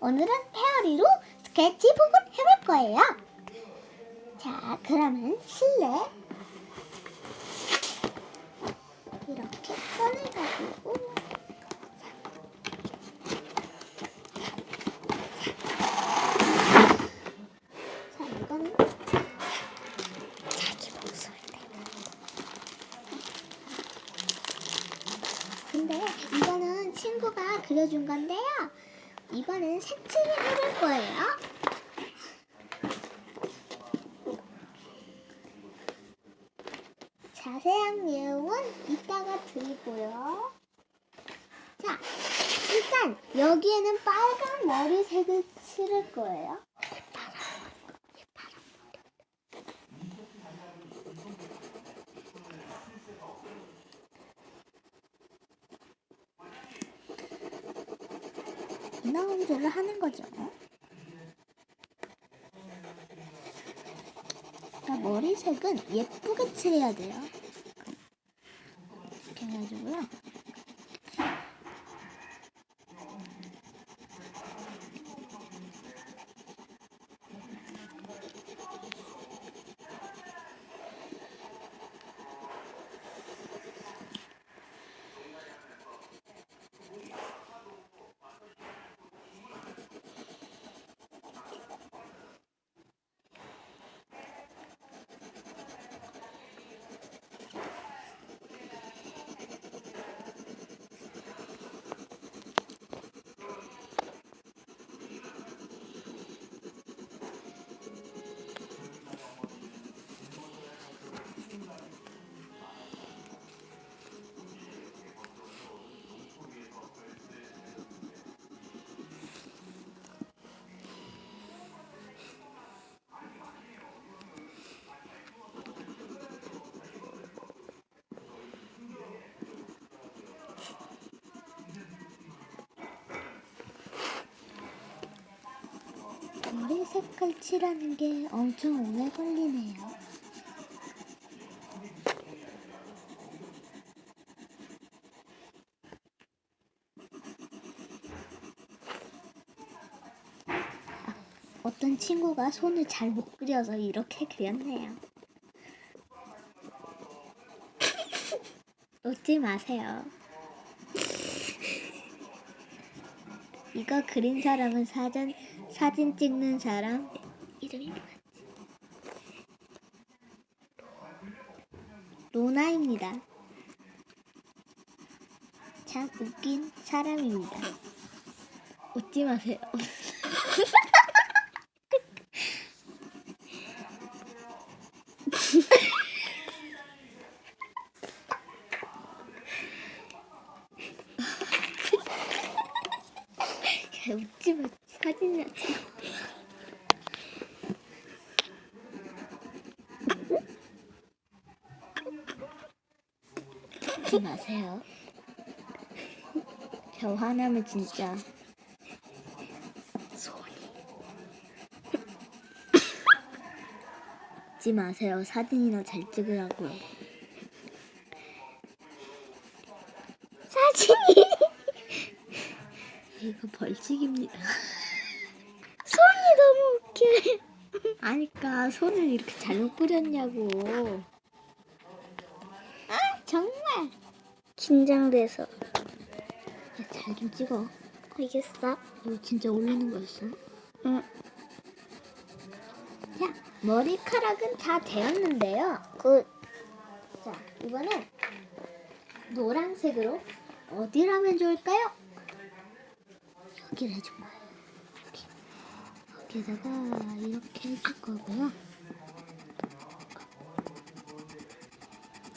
오늘은 페어리로 스케치북을 해볼 거예요. 자, 그러면 실내 이렇게 꺼내가지고 자, 이거는 자기 목소리 근데 이거는 친구가 그려준 건데요. 이번엔 색칠을 해볼 거예요. 자세한 내용은 이따가 드리고요. 자, 일단 여기에는 빨간 머리색을 칠할 거예요. 인어공주를 하는 거죠. 자, 머리색은 예쁘게 칠해야 돼요. 이렇게 해가지고요. 머리 색깔 칠하는 게 엄청 오래 걸리네요. 아, 어떤 친구가 손을 잘 못 그려서 이렇게 그렸네요. 웃지 마세요. 이거 그린 사람은 사진 사진 찍는 사람 이름이 뭐였지? 로나입니다. 참 웃긴 사람입니다. 웃지 마세요. 야, 웃지 마. 사진이나 찍어. 웃지 마세요. 저 화나면 진짜 소리. 웃지 마세요. 사진이나 잘 찍으라고요. 사진이 이거 벌칙입니다. 웃겨. 아니까 손을 이렇게 잘못 그렸냐고. 아 정말 긴장돼서. 잘 좀 찍어. 알겠어. 이거 진짜 올리는 거였어? 응. 자 머리카락은 다 되었는데요. 굿. 자 이번엔 노란색으로 어디를 하면 좋을까요? 여기를 해줄 여기다가 이렇게 해줄 거고요.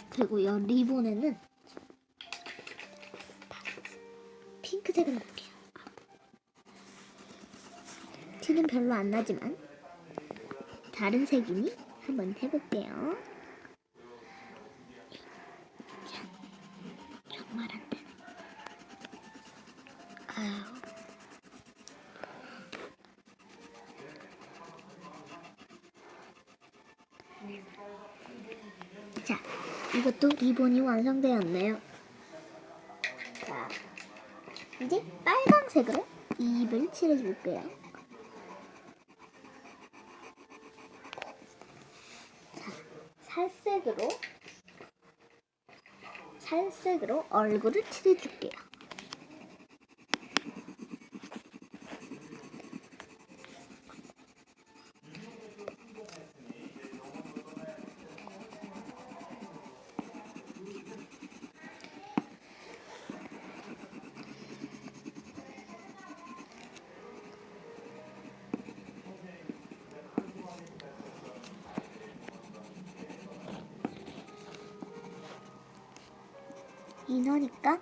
그리고 이 리본에는 핑크색을 넣을게요. 티는 별로 안 나지만 다른 색이니 한번 해볼게요. 자, 정말 안 되네. 아유. 자, 이것도 리본이 완성되었네요. 자, 이제 빨강색으로 이 입을 칠해줄게요. 자, 살색으로 살색으로 얼굴을 칠해줄게요. 인어니까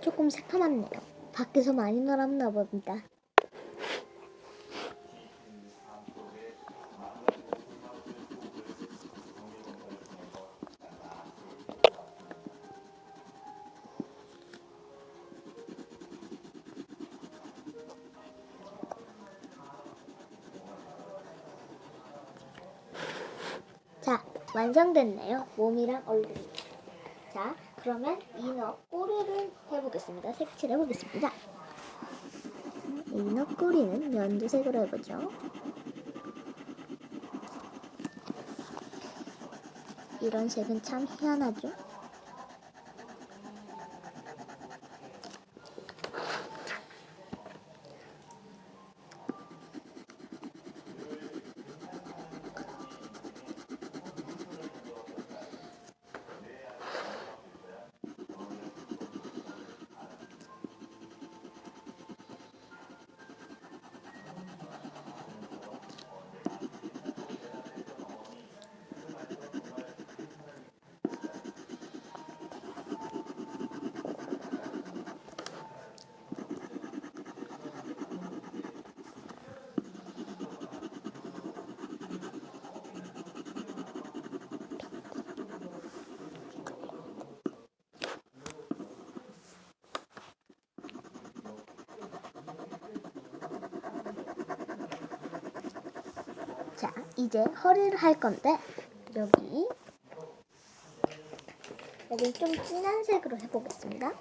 조금 새카맣네요. 밖에서 많이 놀았나 봅니다. 완성됐네요. 몸이랑 얼굴이. 자, 그러면 인어 꼬리를 해보겠습니다. 색칠 해 보겠습니다. 인어 꼬리는 연두색으로 해보죠. 이런 색은 참 희한하죠? 자, 이제 허리를 할 건데 여기 여기 좀 진한 색으로 해보겠습니다.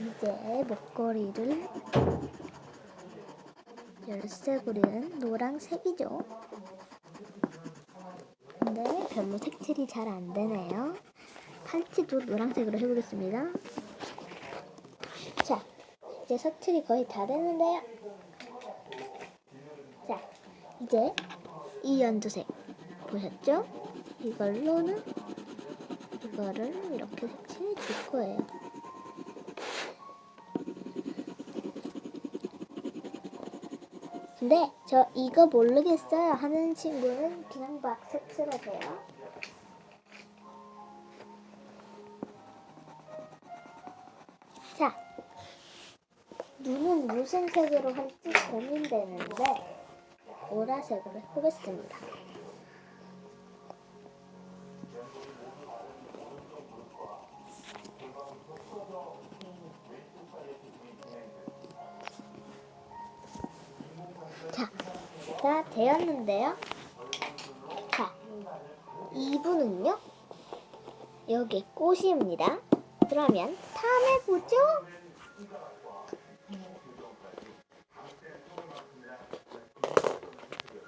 이제 목걸이를 열쇠고리는 노란색이죠. 별로 색칠이 잘 안 되네요. 팔찌도 노란색으로 해보겠습니다. 자, 이제 색칠이 거의 다 되는데요. 자, 이제 이 연두색 보셨죠? 이걸로는 이거를 이렇게 색칠해 줄 거예요. 근데 저 이거 모르겠어요 하는 친구는 그냥 막 색칠하세요. 자, 눈은 무슨 색으로 할지 고민되는데 보라색으로 해보겠습니다. 다 되었는데요. 자, 2분은요. 여기 꽃입니다. 그러면 다음에 보죠.